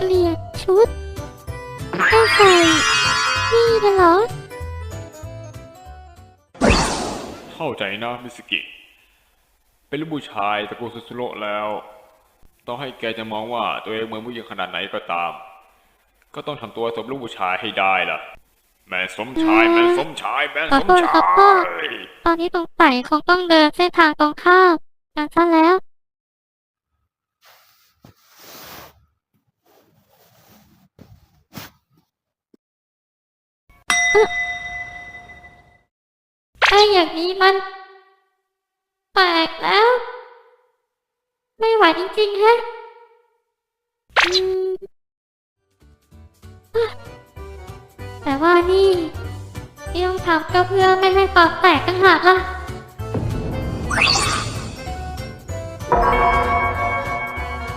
เปลี่ยนชุดให้ใส่นี่นะเหรอ เข้าใจนะมิสกิ เป็นลูกผู้ชายตระกูลซุสุโระแล้วต้องให้แกจะมองว่าตัวเองเหมือนผู้หญิงขนาดไหนก็ตาม ก็ต้องทำตัวสมลูกผู้ชายให้ได้ล่ะ แม่สมชาย แม่สมชาย แม่ขอสมโทษชาครับพ่อ ย ตอนนี้ตรงใส่คงต้องเดินเส้นทางตรงข้ามกันซะแล้ว ไอ้อย่างนี้มันแปลกแล้ว ไม่ไหวจริงๆแฮะแต่ว่านี่ที่ต้องทำก็เพื่อไม่ให้ปากแตกต่างหากล่ะ